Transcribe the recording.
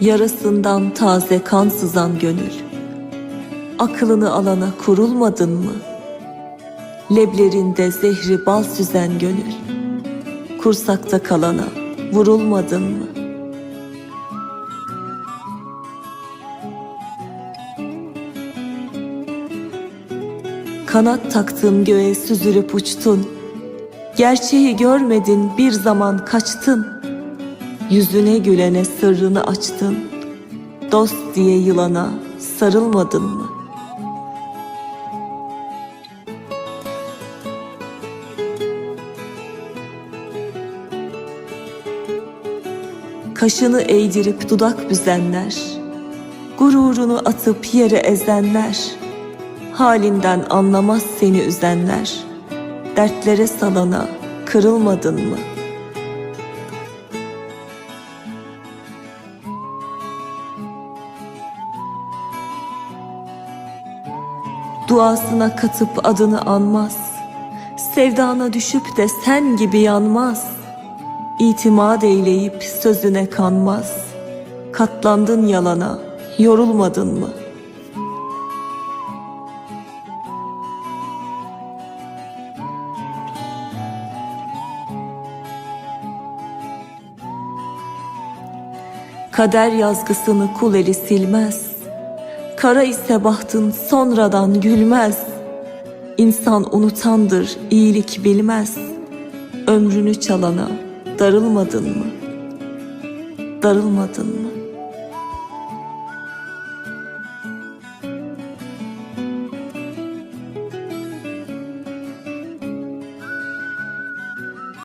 Yarasından taze kan sızan gönül Aklını alana kurulmadın mı? Leblerinde zehri bal süzen gönül Kursakta kalana vurulmadın mı? Kanat taktın göğe süzülüp uçtun Gerçeği görmedin bir zaman kaçtın Yüzüne gülene sırrını açtın Dost diye yılana sarılmadın mı? Kaşını eğdirip dudak büzenler Gururunu atıp yere ezenler Halinden anlamaz seni üzenler Dertlere salana kırılmadın mı? Duasına katıp adını anmaz Sevdana düşüp de sen gibi yanmaz İtimat eyleyip sözüne kanmaz Katlandın yalana yorulmadın mı?'' Kader yazgısını kul eli silmez. Kara ise bahtın sonradan gülmez. İnsan unutandır, iyilik bilmez. Ömrünü çalana darılmadın mı? Darılmadın mı?